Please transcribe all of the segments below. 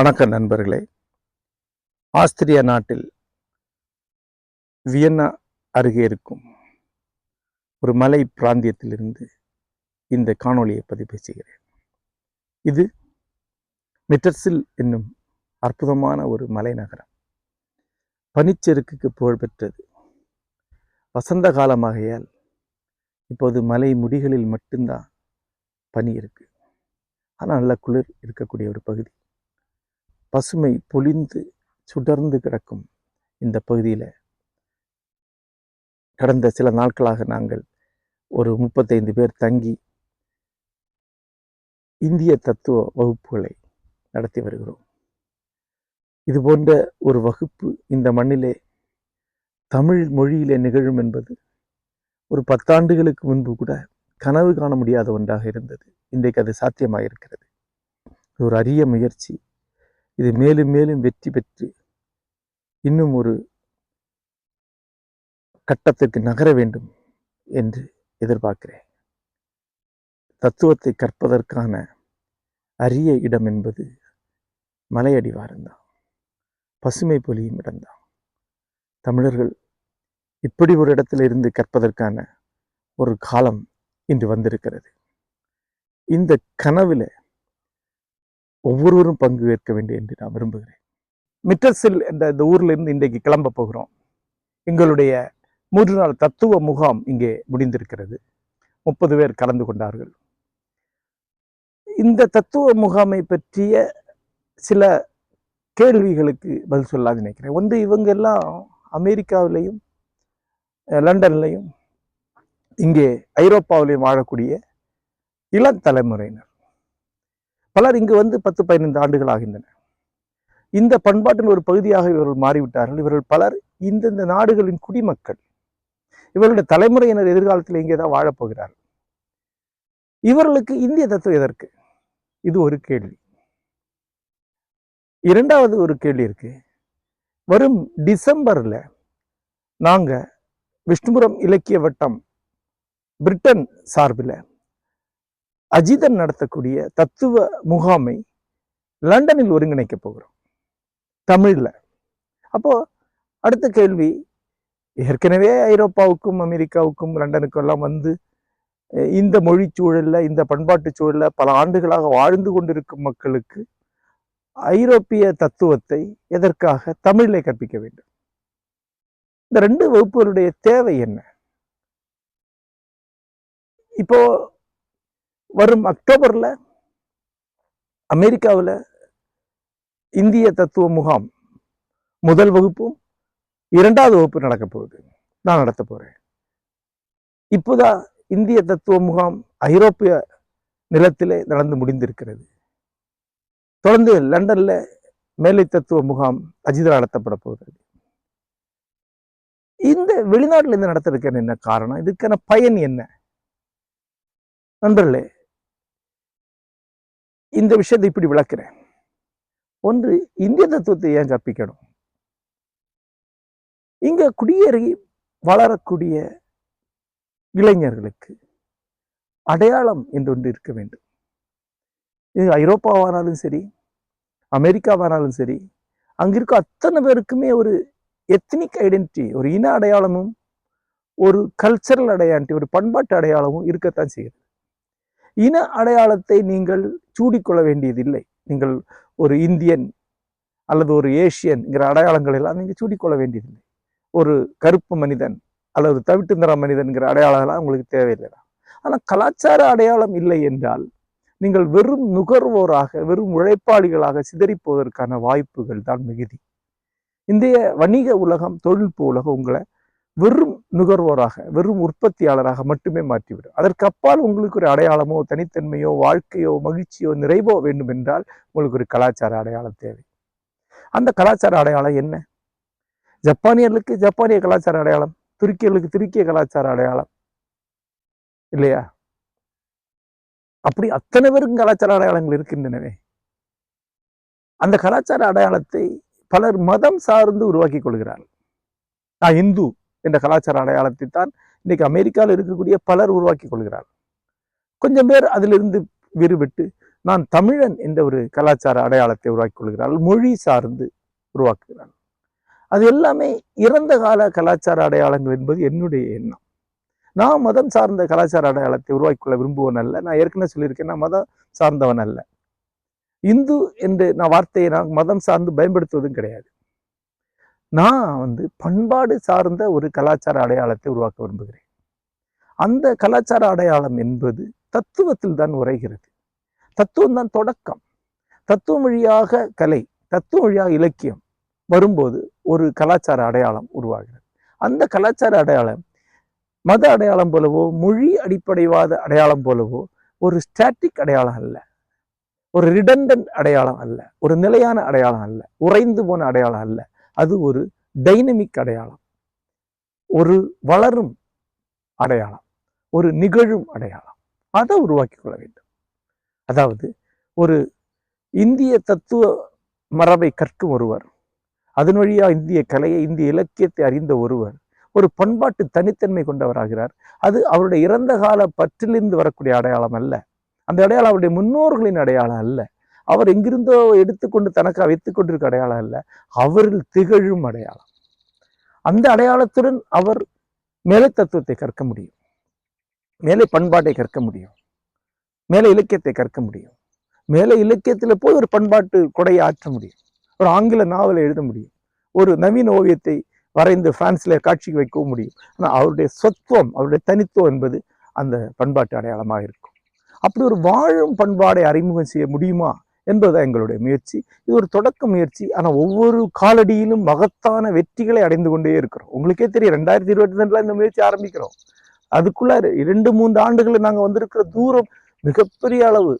வணக்க நண்பர்களே. ஆஸ்திரியா நாட்டில் வியன்னா அருகே இருக்கும் ஒரு மலை பிராந்தியத்திலிருந்து இந்த காணொளியை பதிவு செய்கிறேன். இது மிட்டர்சில் என்னும் அற்புதமான ஒரு மலை நகரம். பனிச்செருக்குக்கு புகழ்பெற்றது. வசந்த காலமாகையால் இப்போது மலை முடிகளில் மட்டும்தான் பனி இருக்கு. ஆனால் நல்ல குளிர் இருக்கக்கூடிய ஒரு பகுதி. பசுமை பொழிந்து சுடர்ந்து கிடக்கும் இந்த பகுதியில் கடந்த சில நாட்களாக நாங்கள் ஒரு முப்பத்தைந்து பேர் தங்கி இந்திய தத்துவ வகுப்புகளை நடத்தி வருகிறோம். இது போன்ற ஒரு வகுப்பு இந்த மண்ணிலே தமிழ் மொழியிலே நிகழும் என்பது ஒரு பத்தாண்டுகளுக்கு முன்பு கூட கனவு காண முடியாத ஒன்றாக இருந்தது. இன்றைக்கு அது சாத்தியமாக இருக்கிறது இது ஒரு அரிய முயற்சி. இது மேலும் மேலும் வெற்றி பெற்று இன்னும் ஒரு கட்டத்திற்கு நகர வேண்டும் என்று எதிர்பார்க்கிறேன். தத்துவத்தை கற்பதற்கான அரிய இடம் என்பது மலையடிவாரம்தான் பசுமை பொலியும் இடம்தான் தமிழர்கள் இப்படி ஒரு இடத்துல இருந்து கற்பதற்கான ஒரு காலம் இன்று வந்திருக்கிறது. இந்த கனவில் ஒவ்வொருவரும் பங்கு ஏற்க வேண்டும் என்று நான் விரும்புகிறேன். மிட்டர்சில் என்ற இந்த ஊர்ல இருந்து இன்றைக்கு கிளம்ப போகிறோம். எங்களுடைய மூன்று நாள் தத்துவ முகாம் இங்கே முடிந்திருக்கிறது. முப்பது பேர் கலந்து கொண்டார்கள். இந்த தத்துவ முகாமை பற்றிய சில கேள்விகளுக்கு பதில் சொல்ல நினைக்கிறேன். ஒன்று இவங்க எல்லாம் அமெரிக்காவிலையும் லண்டன்லையும் இங்கே ஐரோப்பாவிலையும் வாழக்கூடிய இளம் தலைமுறையினர். பலர் இங்கு வந்து பத்து பதினைந்து ஆண்டுகள் ஆகின்றன. இந்த பண்பாட்டின் ஒரு பகுதியாக இவர்கள் மாறிவிட்டார்கள். இவர்கள் பலர் இந்தந்த நாடுகளின் குடிமக்கள். இவர்களுடைய தலைமுறையினர் எதிர்காலத்தில் இங்கே தான் வாழப்போகிறார்கள் இவர்களுக்கு இந்திய தத்துவம் எதற்கு? இது ஒரு கேள்வி. இரண்டாவது ஒரு கேள்வி இருக்கு. வரும் டிசம்பரில் நாங்கள் விஷ்ணுபுரம் இலக்கிய வட்டம் பிரிட்டன் சார்பில் அஜிதன் நடத்தக்கூடிய தத்துவ முகாமை லண்டனில் ஒருங்கிணைக்க போகிறோம். தமிழில். அப்போ அடுத்த கேள்வி ஏற்கனவே ஐரோப்பாவுக்கும் அமெரிக்காவுக்கும் லண்டனுக்கும் எல்லாம் வந்து இந்த மொழி சூழல்ல இந்த பண்பாட்டு சூழலில் பல ஆண்டுகளாக வாழ்ந்து கொண்டிருக்கும் மக்களுக்கு ஐரோப்பிய தத்துவத்தை எதற்காக தமிழிலே கற்பிக்க வேண்டும்? இந்த ரெண்டு வகுப்புகளுடைய தேவை என்ன? இப்போ வரும் அக்டோபர்ல அமெரிக்காவில் இந்திய தத்துவ முகாம் முதல் வகுப்பும் இரண்டாவது வகுப்பு நடக்க போகுது. நான் நடத்த போறேன். இப்போதான் இந்திய தத்துவ முகாம் ஐரோப்பிய நிலத்திலே நடந்து முடிந்திருக்கிறது. தொடர்ந்து லண்டன்ல மேலை தத்துவ முகாம் அஜிதா நடத்தப்பட போகிறது இந்த வெளிநாட்டில் இருந்து நடத்துறதுக்கான என்ன காரணம்? இதுக்கான பயன் என்ன? நண்பர்களே இந்த விஷயத்தை இப்படி விளக்குறேன். ஒன்று இந்திய தத்துவத்தை ஏன் கற்பிக்கணும்? இங்க குடியேறி வளரக்கூடிய இளைஞர்களுக்கு அடையாளம் என்று ஒன்று இருக்க வேண்டும். இது ஐரோப்பாவானாலும் சரி அமெரிக்காவானாலும் சரி அங்கிருக்க அத்தனை பேருக்குமே ஒரு எத்னிக் ஐடென்டிட்டி ஒரு இன அடையாளமும் ஒரு கல்ச்சரல் அடையாளம் ஒரு பண்பாட்டு அடையாளமும் இருக்கத்தான் செய்யுது. இன அடையாளத்தை நீங்கள் சூடிக்கொள்ள வேண்டியதில்லை. நீங்கள் ஒரு இந்தியன் அல்லது ஒரு ஏசியன்ங்கிற அடையாளங்கள் எல்லாம் நீங்கள் சூடிக்கொள்ள வேண்டியதில்லை. ஒரு கருப்பு மனிதன் அல்லது தவிட்டு நிற மனிதன்கிற அடையாளம் எல்லாம் உங்களுக்கு தேவையில்லை ஆனால் கலாச்சார அடையாளம் இல்லை என்றால் நீங்கள் வெறும் நுகர்வோராக வெறும் உழைப்பாளிகளாக சிதறிப்போவதற்கான வாய்ப்புகள் தான் மிகுதி. இந்திய வணிக உலகம் தொழில்நுட்ப உலகம் உங்களை வெறும் நுகர்வோராக வெறும் உற்பத்தியாளராக மட்டுமே மாற்றிவிடும். அதற்கு அப்பால் உங்களுக்கு ஒரு அடையாளமோ தனித்தன்மையோ வாழ்க்கையோ மகிழ்ச்சியோ நிறைவோ வேண்டும் என்றால் உங்களுக்கு ஒரு கலாச்சார அடையாளம் தேவை. அந்த கலாச்சார அடையாளம் என்ன? ஜப்பானியர்களுக்கு ஜப்பானிய கலாச்சார அடையாளம் துருக்கியர்களுக்கு துருக்கிய கலாச்சார அடையாளம். இல்லையா? அப்படி அத்தனை பேருக்கும் கலாச்சார அடையாளங்கள் இருக்கின்றனவே. அந்த கலாச்சார அடையாளத்தை பலர் மதம் சார்ந்து உருவாக்கி கொள்கிறார்கள். நான் இந்து என்ற கலாச்சார அடையாளத்தை தான் இன்னைக்கு அமெரிக்காவில் இருக்கக்கூடிய பலர் உருவாக்கி கொள்கிறார் கொஞ்சம் பேர் அதிலிருந்து விடுபட்டு நான் தமிழன் என்ற ஒரு கலாச்சார அடையாளத்தை உருவாக்கி கொள்கிறார்கள். மொழி சார்ந்து உருவாக்குகிறார்கள். அது எல்லாமே இறந்த கால கலாச்சார அடையாளங்கள் என்பது என்னுடைய எண்ணம். நான் மதம் சார்ந்த கலாச்சார அடையாளத்தை உருவாக்கி கொள்ள விரும்புவன் அல்ல. நான் ஏற்கனவே சொல்லியிருக்கேன் நான் மதம் சார்ந்தவன் அல்ல. இந்து என்று நான் வார்த்தையை நான் மதம் சார்ந்து பயன்படுத்துவதும் கிடையாது. நான் வந்து பண்பாடு சார்ந்த ஒரு கலாச்சார அடையாளத்தை உருவாக்க விரும்புகிறேன். அந்த கலாச்சார அடையாளம் என்பது தத்துவத்தில் தான் உரைகிறது. தத்துவம் தான் தொடக்கம். தத்துவம் வழியாக கலை தத்துவ வழியாக இலக்கியம் வரும்போது ஒரு கலாச்சார அடையாளம் உருவாகிறது. அந்த கலாச்சார அடையாளம் மத அடையாளம் போலவோ மொழி அடிப்படைவாத அடையாளம் போலவோ ஒரு ஸ்டாட்டிக் அடையாளம் அல்ல. ஒரு ரிடண்டன்ட் அடையாளம் அல்ல. ஒரு நிலையான அடையாளம் அல்ல. உறைந்து போன அடையாளம் அல்ல. அது ஒரு டைனமிக் அடையாளம். ஒரு வளரும் அடையாளம். ஒரு நிகழும் அடையாளம். அதை உருவாக்கி கொள்ள வேண்டும். அதாவது ஒரு இந்திய தத்துவ மரபை கற்கும் ஒருவர் அதன் வழியா இந்திய கலையை இந்திய இலக்கியத்தை அறிந்த ஒருவர் ஒரு பண்பாட்டு தனித்தன்மை கொண்டவராகிறார். அது அவருடைய இறந்த கால பற்றிலிருந்து வரக்கூடிய அடையாளம் அல்ல. அந்த அடையாளம் அவருடைய முன்னோர்களின் அடையாளம் அல்ல. அவர் எங்கிருந்தோ எடுத்துக்கொண்டு தனக்கு வைத்துக் கொண்டிருக்க அடையாளம் அல்ல. அவரில் திகழும் அடையாளம். அந்த அடையாளத்துடன் அவர் மேலை தத்துவத்தை கற்க முடியும். மேலை பண்பாட்டை கற்க முடியும். மேலே இலக்கியத்தை கற்க முடியும். மேலே இலக்கியத்துல போய் ஒரு பண்பாட்டு கொடையை ஆற்ற முடியும். ஒரு ஆங்கில நாவலை எழுத முடியும். ஒரு நவீன ஓவியத்தை வரைந்து பிரான்ஸில் காட்சிக்கு வைக்கவும் முடியும். ஆனால் அவருடைய சொத்துவம் அவருடைய தனித்துவம் என்பது அந்த பண்பாட்டு அடையாளமாக இருக்கும். அப்படி ஒரு வாழும் பண்பாடை அறிமுகம் செய்ய முடியுமா என்பதுதான் எங்களுடைய முயற்சி. இது ஒரு தொடக்க முயற்சி. ஆனால் ஒவ்வொரு காலடியிலும் மகத்தான வெற்றிகளை அடைந்து கொண்டே இருக்கிறோம். உங்களுக்கே தெரியும் ரெண்டாயிரத்தி இருபத்தி ரெண்டுல இந்த முயற்சி ஆரம்பிக்கிறோம். அதுக்குள்ள இரண்டு மூன்று ஆண்டுகளில் நாங்கள் வந்திருக்கிற தூரம் மிகப்பெரிய அளவு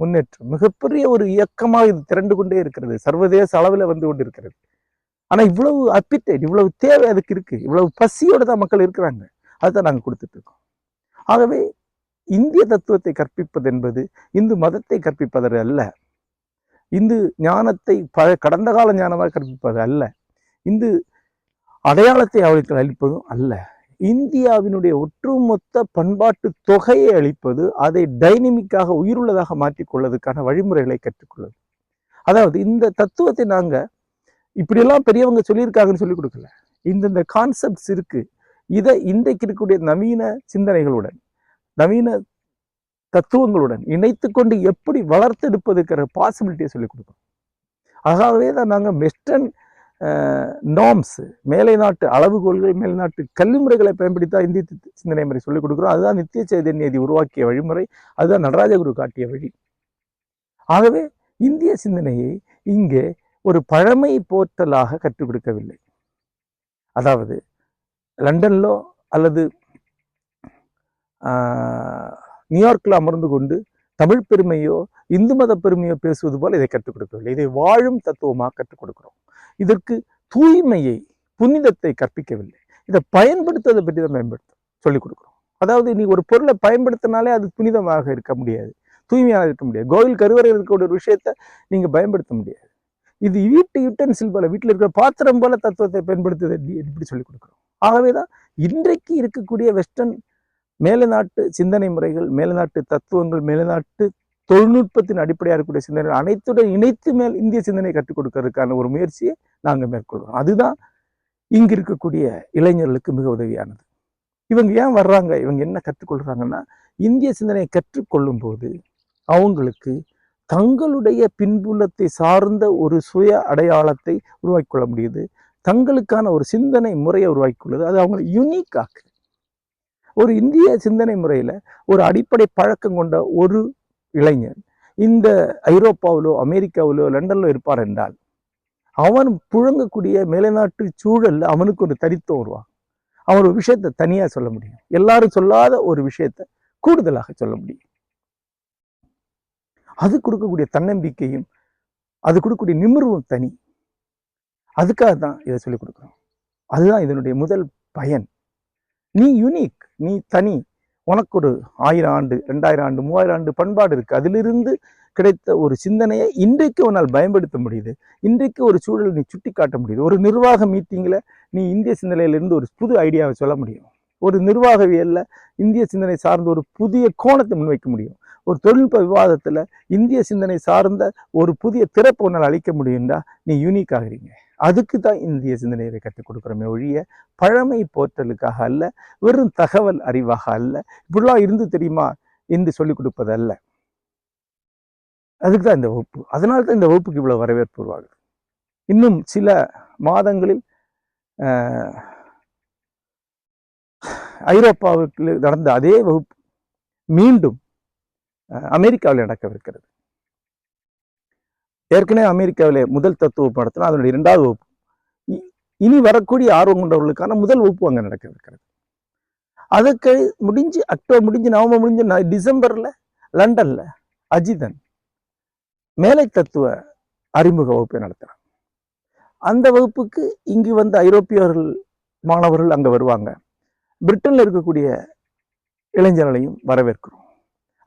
முன்னேற்றம் மிகப்பெரிய ஒரு இயக்கமாக இது திரண்டு கொண்டே இருக்கிறது. சர்வதேச அளவில் வந்து கொண்டிருக்கிறது. ஆனால் இவ்வளவு அப்பிட்டேட் இவ்வளவு தேவை அதுக்கு இருக்கு. இவ்வளவு பசியோடு தான் மக்கள் இருக்கிறாங்க. அதுதான் நாங்கள் கொடுத்துட்டு இருக்கோம். ஆகவே இந்திய தத்துவத்தை கற்பிப்பது என்பது இந்து மதத்தை கற்பிப்பது அல்ல. இந்து ஞானத்தை ப கடந்த கால ஞானமாக கற்பிப்பது அல்ல. இந்து அடையாளத்தை அவளுக்கு அளிப்பதும் அல்ல. இந்தியாவினுடைய ஒட்டுமொத்த பண்பாட்டு தொகையை அளிப்பது அதை டைனமிக்காக உயிருள்ளதாக மாற்றிக்கொள்வதற்கான வழிமுறைகளை கற்றுக்கொள்வது. அதாவது இந்த தத்துவத்தை நாங்கள் இப்படியெல்லாம் பெரியவங்க சொல்லியிருக்காங்கன்னு சொல்லி கொடுக்கல. இந்தந்த கான்செப்ட்ஸ் இருக்கு. இதை இன்றைக்கு இருக்கக்கூடிய நவீன சிந்தனைகளுடன் நவீன தத்துவங்களுடன் இணைத்து கொண்டு எப்படி வளர்த்தெடுப்பதுக்கிற பாசிபிலிட்டியை சொல்லிக் கொடுப்போம் ஆகவே தான் நாங்கள் வெஸ்டர்ன் நாம்ஸ் மேலை நாட்டு அளவுகோல்கள் மேலை நாட்டு கல்விமுறைகளை பயன்படுத்தி இந்திய தி- சிந்தனை முறை சொல்லிக் கொடுக்குறோம். அதுதான் நித்திய சைதன்யதி உருவாக்கிய வழிமுறை. அதுதான் நடராஜகுரு காட்டிய வழி. ஆகவே இந்திய சிந்தனையை இங்கே ஒரு பழமை போற்றலாக கற்றுக் கொடுக்கவில்லை. அதாவது லண்டன்லோ அல்லது நியூயார்க்கில் அமர்ந்து கொண்டு தமிழ் பெருமையோ இந்து மத பெருமையோ பேசுவது போல் இதை கற்றுக் கொடுக்கவில்லை. இதை வாழும் தத்துவமாக கற்றுக் கொடுக்கிறோம். இதற்கு தூய்மையை புனிதத்தை கற்பிக்கவில்லை. இதை பயன்படுத்துவதை பற்றி தான் பயன்படுத்த சொல்லிக் கொடுக்குறோம். அதாவது நீ ஒரு பொருளை பயன்படுத்தினாலே அது புனிதமாக இருக்க முடியாது. தூய்மையாக இருக்க முடியாது. கோவில் கருவறையில் இருக்கக்கூடிய ஒரு விஷயத்தை நீங்கள் பயன்படுத்த முடியாது. இது வீட்டு யூட்டன்சில் போல வீட்டில் இருக்கிற பாத்திரம் போல தத்துவத்தை பயன்படுத்துவது எப்படி எப்படி சொல்லிக் கொடுக்குறோம். ஆகவே தான் இன்றைக்கு இருக்கக்கூடிய வெஸ்டர்ன் மேலநாட்டு சிந்தனை முறைகள் மேலநாட்டு தத்துவங்கள் மேலநாட்டு தொழில்நுட்பத்தின் அடிப்படையாக இருக்கக்கூடிய சிந்தனைகள் அனைத்துடன் இணைத்து மேல் இந்திய சிந்தனை கற்றுக் கொடுக்கறதுக்கான ஒரு முயற்சியை நாங்கள் மேற்கொள்வோம் அதுதான் இங்கு இருக்கக்கூடிய இளைஞர்களுக்கு மிக உதவியானது. இவங்க ஏன் வர்றாங்க? இவங்க என்ன கற்றுக்கொள்கிறாங்கன்னா இந்திய சிந்தனையை கற்றுக்கொள்ளும் போது அவங்களுக்கு தங்களுடைய பின்புலத்தை சார்ந்த ஒரு சுய அடையாளத்தை உருவாக்கி கொள்ள முடியுது. தங்களுக்கான ஒரு சிந்தனை முறையை உருவாக்கி கொள்ளுது. அது அவங்களை யூனிக் ஆக்குது. ஒரு இந்திய சிந்தனை முறையில ஒரு அடிப்படை பழக்கம் கொண்ட ஒரு இளைஞன் இந்த ஐரோப்பாவிலோ அமெரிக்காவிலோ லண்டன்லோ இருப்பார் என்றால் அவன் புழங்கக்கூடிய மேலைநாட்டு சூழல்ல அவனுக்கு ஒரு தனித்துவம் வருவான் அவன் ஒரு விஷயத்தை தனியா சொல்ல முடியும். எல்லாரும் சொல்லாத ஒரு விஷயத்தை கூடுதலாக சொல்ல முடியும். அது கொடுக்கக்கூடிய தன்னம்பிக்கையும் அது கொடுக்கக்கூடிய நிமிர்வும் தனி. அதுக்காக தான் இதை சொல்லிக் கொடுக்குறோம். அதுதான் இதனுடைய முதல் பயன். நீ யூனிக் நீ தனி. உனக்கு ஒரு ஆயிரம் ஆண்டு ரெண்டாயிரம் ஆண்டு மூவாயிரம் ஆண்டு பண்பாடு இருக்குது அதிலிருந்து கிடைத்த ஒரு சிந்தனையை இன்றைக்கு உன்னால் பயன்படுத்த முடியுது. இன்றைக்கு ஒரு சூழல் நீ சுட்டி காட்ட முடியுது. ஒரு நிர்வாக மீட்டிங்கில் நீ இந்திய சிந்தனையிலிருந்து ஒரு புது ஐடியாவை சொல்ல முடியும். ஒரு நிர்வாகவியலில் இந்திய சிந்தனை சார்ந்த ஒரு புதிய கோணத்தை முன்வைக்க முடியும். ஒரு தொழில்நுட்ப விவாதத்தில் இந்திய சிந்தனை சார்ந்த ஒரு புதிய திறப்பு உன்னால் அளிக்க முடியும்டா. நீ யூனிக் ஆகுறீங்க. அதுக்கு தான் இந்திய சிந்தனையை கற்றுக் கொடுக்குறோமே ஒழிய பழமை போற்றலுக்காக அல்ல வெறும் தகவல் அறிவாக அல்ல இப்படிலாம் இருந்து தெரியுமா என்று சொல்லிக் கொடுப்பது அல்ல அதுக்கு தான் இந்த வகுப்பு. அதனால தான் இந்த வகுப்புக்கு இவ்வளோ வரவேற்பு உருவாகுது. இன்னும் சில மாதங்களில் ஆஹ், ஐரோப்பாவுக்கு நடந்த அதே வகுப்பு மீண்டும் அஹ், அமெரிக்காவில் நடக்கவிருக்கிறது. ஏற்கனவே அமெரிக்காவிலே முதல் தத்துவ வகுப்பு அதனுடைய இரண்டாவது வகுப்பு. இனி வரக்கூடிய ஆர்வம் கொண்டவர்களுக்கான முதல் வகுப்பு அங்கே நடக்கிறது அதுக்கு முடிஞ்சு அக்டோபர் முடிஞ்சு நவம்பர் முடிஞ்சு ந- டிசம்பர்ல லண்டன்ல அஜிதன் மேலை தத்துவ அறிமுக வகுப்பை நடத்துறாங்க அந்த வகுப்புக்கு இங்கு வந்த ஐரோப்பியர்கள் மாணவர்கள் அங்க வருவாங்க. பிரிட்டன்ல இருக்கக்கூடிய இளைஞர்களையும் வரவேற்கிறோம்.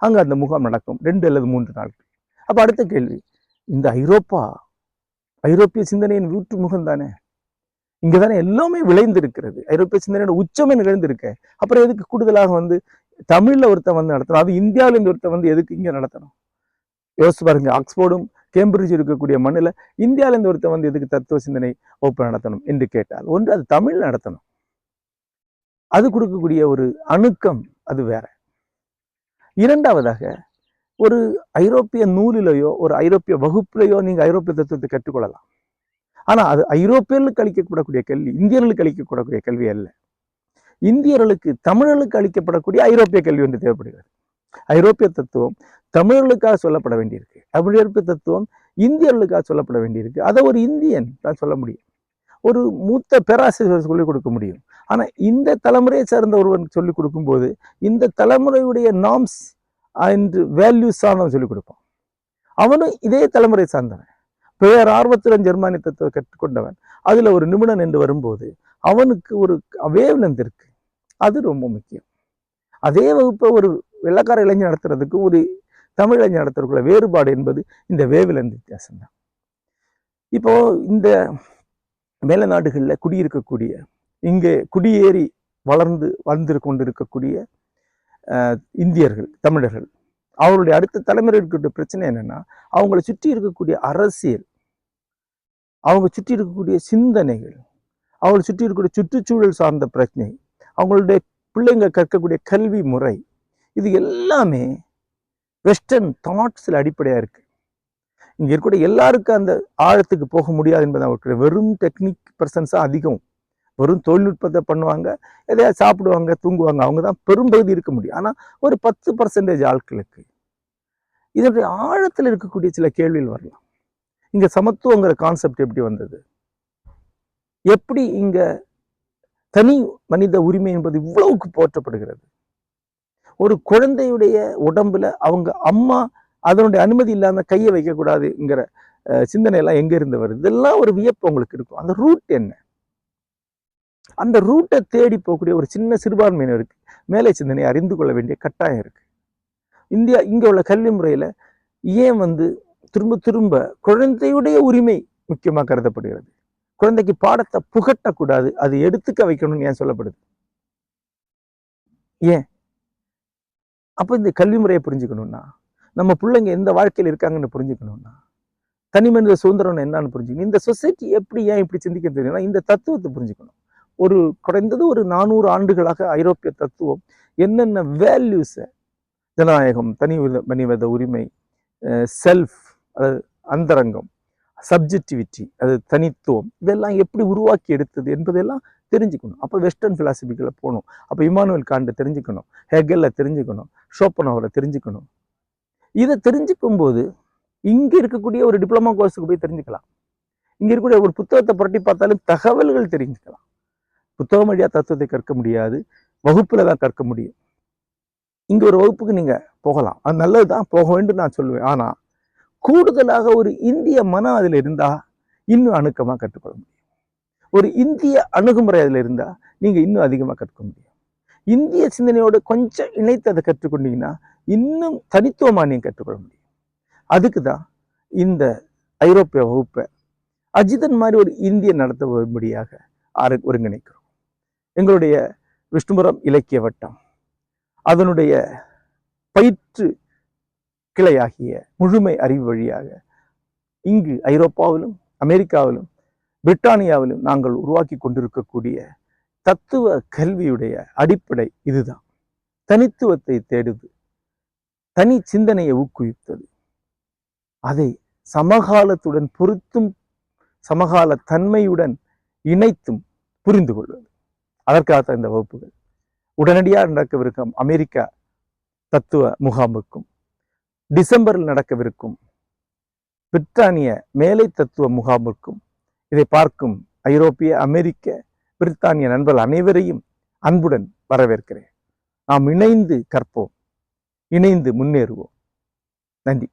அங்கே அந்த முகாம் நடக்கும். ரெண்டு அல்லது மூன்று நாட்கள். அப்போ அடுத்த கேள்வி இந்த ஐரோப்பா ஐரோப்பிய சிந்தனையின் வீட்டு முகம் தானே? இங்க தானே எல்லாமே விளைந்திருக்கிறது. ஐரோப்பிய சிந்தனையோட உச்சமே நிகழ்ந்திருக்கு. அப்புறம் எதுக்கு கூடுதலாக வந்து தமிழ்ல ஒருத்தன் வந்து நடத்தணும்? அது இந்தியாவில இருந்து ஒருத்தன் வந்து எதுக்கு இங்க நடத்தணும்? யோசிச்சு பாருங்க ஆக்ஸ்போர்டும் கேம்பிரிட்ஜ் இருக்கக்கூடிய மண்ணில் இந்தியாவில இருந்து ஒருத்தன் வந்து எதுக்கு தத்துவ சிந்தனை ஓப்பன் நடத்தணும் என்று கேட்டால் ஒன்று அது தமிழ்ல நடத்தணும். அது கொடுக்கக்கூடிய ஒரு அணுக்கம் அது வேற. இரண்டாவதாக ஒரு ஐரோப்பிய நூலிலையோ ஒரு ஐரோப்பிய வகுப்பிலையோ நீங்க ஐரோப்பிய தத்துவத்தை கற்றுக்கொள்ளலாம். ஆனா அது ஐரோப்பியர்களுக்கு அளிக்கப்படக்கூடிய கல்வி இந்தியர்களுக்கு அளிக்கப்படக்கூடிய கல்வி அல்ல. இந்தியர்களுக்கு தமிழர்களுக்கு அளிக்கப்படக்கூடிய ஐரோப்பிய கல்வி ஒன்று தேவைப்படுகிறது. ஐரோப்பிய தத்துவம் தமிழர்களுக்காக சொல்லப்பட வேண்டியிருக்கு. ஐரோப்பிய தத்துவம் இந்தியர்களுக்காக சொல்லப்பட வேண்டியிருக்கு. அதை ஒரு இந்தியன் தான் சொல்ல முடியும். ஒரு மூத்த பேராசிரியர் சொல்லிக் கொடுக்க முடியும். ஆனா இந்த தலைமுறையை சேர்ந்த ஒருவன் சொல்லிக் கொடுக்கும்போது இந்த தலைமுறையுடைய நாம்ஸ் அண்ட் வேல்யூஸ் அவன் சொல்லிக் கொடுப்பான். அவனும் இதே தலைமுறை சார்ந்தவன். பேர் ஆர்வத்துடன் ஜெர்மானிய தத்துவ கற்றுக்கொண்டவன். அதில் ஒரு நிபுணன் என்று வரும்போது அவனுக்கு ஒரு வேவ்லெந்த் இருக்கு. அது ரொம்ப முக்கியம். அதே வகுப்பை ஒரு வெள்ளக்கார இளைஞர் நடத்துறதுக்கும் ஒரு தமிழ் இளைஞர் நடத்துறதுக்குள்ள வேறுபாடு என்பது இந்த வேவ்லெந்த் வித்தியாசம் தான். இப்போ இந்த மேல நாடுகளில் குடியிருக்கக்கூடிய இங்கே குடியேறி வளர்ந்து வந்து கொண்டிருக்கக்கூடிய இருக்கக்கூடிய இந்தியர்கள் தமிழர்கள். அவருடைய அடுத்த தலைமுறை இருக்கக்கூடிய பிரச்சனை என்னென்னா அவங்கள சுற்றி இருக்கக்கூடிய அரசியல் அவங்க சுற்றி இருக்கக்கூடிய சிந்தனைகள் அவங்களை சுற்றி இருக்கக்கூடிய சுற்றுச்சூழல் சார்ந்த பிரச்சனை அவங்களுடைய பிள்ளைங்க கற்கக்கூடிய கல்வி முறை இது எல்லாமே வெஸ்டர்ன் தாட்ஸில் அடிப்படையாக இருக்குது இங்கே இருக்கக்கூடிய எல்லாருக்கும் அந்த ஆழத்துக்கு போக முடியாது என்பது அவருக்கு வெறும் டெக்னிக் பர்சன்ஸாக அதிகம். வெறும் தொழில்நுட்பத்தை பண்ணுவாங்க எதையா சாப்பிடுவாங்க தூங்குவாங்க அவங்க தான் பெரும்பகுதி இருக்க முடியும். ஆனால் ஒரு பத்து பர்சன்டேஜ் ஆட்களுக்கு இதனுடைய ஆழத்தில் இருக்கக்கூடிய சில கேள்விகள் வரலாம். இங்கே சமத்துவங்கிற கான்செப்ட் எப்படி வந்தது? எப்படி இங்கே தனி மனித உரிமை என்பது இவ்வளவுக்கு போற்றப்படுகிறது? ஒரு குழந்தையுடைய உடம்புல அவங்க அம்மா அதனுடைய அனுமதி இல்லாமல் கையை வைக்கக்கூடாதுங்கிற சிந்தனை எல்லாம் எங்கே இருந்து வருது? இதெல்லாம் ஒரு வியப்பு உங்களுக்கு இருக்கும். அந்த ரூட் என்ன? அந்த ரூட்டை தேடி போகக்கூடிய ஒரு சின்ன சிறுபான்மையினருக்கு மேலை சிந்தனையை அறிந்து கொள்ள வேண்டிய கட்டாயம் இருக்கு. இந்தியா இங்க உள்ள கல்வி முறையில் ஏன் வந்து திரும்ப திரும்ப குழந்தையுடைய உரிமை முக்கியமா கருதப்படுகிறது? குழந்தைக்கு பாடத்தை புகட்டக்கூடாது அது எடுத்துக்க வைக்கணும்னு ஏன் சொல்லப்படுது? ஏன்? அப்போ இந்த கல்வி முறையை புரிஞ்சுக்கணும்னா நம்ம பிள்ளைங்க எந்த வாழ்க்கையில் இருக்காங்கன்னு புரிஞ்சுக்கணும்னா தனி மனித சுதந்திரம் என்னன்னு புரிஞ்சுக்கணும். இந்த சொசைட்டி எப்படி ஏன் இப்படி சிந்திக்க தெரியும்னா இந்த தத்துவத்தை புரிஞ்சுக்கணும். ஒரு குறைந்தது ஒரு நானூறு ஆண்டுகளாக ஐரோப்பிய தத்துவம் என்னென்ன வேல்யூஸை ஜனநாயகம் தனி மனித- உரிமை செல்ஃப் அதாவது அந்தரங்கம் சப்ஜெக்டிவிட்டி அது தனித்துவம் இதெல்லாம் எப்படி உருவாக்கி எடுத்தது என்பதெல்லாம் தெரிஞ்சுக்கணும். அப்போ வெஸ்டர்ன் ஃபிலாசபிக்கில் போகணும். அப்போ இமானுவல் காண்டை தெரிஞ்சுக்கணும். ஹெகல்ல தெரிஞ்சுக்கணும். ஷோப்பனோவரை தெரிஞ்சுக்கணும். இதை தெரிஞ்சுக்கும் போது இங்கே இருக்கக்கூடிய ஒரு டிப்ளமா கோர்ஸுக்கு போய் தெரிஞ்சுக்கலாம். இங்கே இருக்கக்கூடிய ஒரு புத்தகத்தை புரட்டி பார்த்தாலும் தகவல்கள் தெரிஞ்சுக்கலாம். புத்தகம் வழியாக தத்துவத்தை கற்க முடியாது. வகுப்பில் தான் கற்க முடியும். இங்கே ஒரு வகுப்புக்கு நீங்கள் போகலாம். அது நல்லது தான். போக வேண்டும் நான் சொல்லுவேன். ஆனால் கூடுதலாக ஒரு இந்திய மனம் அதில் இருந்தால் இன்னும் அணுக்கமாக கற்றுக்கொள்ள முடியும். ஒரு இந்திய அணுகுமுறை அதில் இருந்தால் நீங்கள் இன்னும் அதிகமாக கற்றுக்க முடியும். இந்திய சிந்தனையோடு கொஞ்சம் இணைத்து அதை கற்றுக்கொண்டீங்கன்னா இன்னும் தனித்துவமாக நீங்கள் கற்றுக்கொள்ள முடியும். அதுக்கு தான் இந்த ஐரோப்பிய வகுப்பை அஜிதன் மாதிரி ஒரு இந்திய நடத்தும்படியாக ஆர ஒருங்கிணைக்கிறோம். எங்களுடைய விஷ்ணுபுரம் இலக்கிய வட்டம். அதனுடைய பயிற்று கிளையாகிய முழுமை அறிவு வழியாக இங்கு ஐரோப்பாவிலும் அமெரிக்காவிலும் பிரிட்டானியாவிலும் நாங்கள் உருவாக்கி கொண்டிருக்கக்கூடிய தத்துவ கல்வியுடைய அடிப்படை இதுதான். தனித்துவத்தை தேடுது. தனி சிந்தனையை ஊக்குவித்தது. அதை சமகாலத்துடன் பொருத்தும் சமகால தன்மையுடன் இணைத்தும் புரிந்து கொள்வது. அதற்காகத்தான் இந்த வகுப்புகள். உடனடியாக நடக்கவிருக்கும் அமெரிக்கா தத்துவ முகாமுக்கும் டிசம்பரில் நடக்கவிருக்கும் பிரித்தானிய மேலை தத்துவ முகாமுக்கும் இதை பார்க்கும் ஐரோப்பிய அமெரிக்க பிரித்தானிய நண்பர்கள் அனைவரையும் அன்புடன் வரவேற்கிறேன். நாம் இணைந்து கற்போம். இணைந்து முன்னேறுவோம். நன்றி.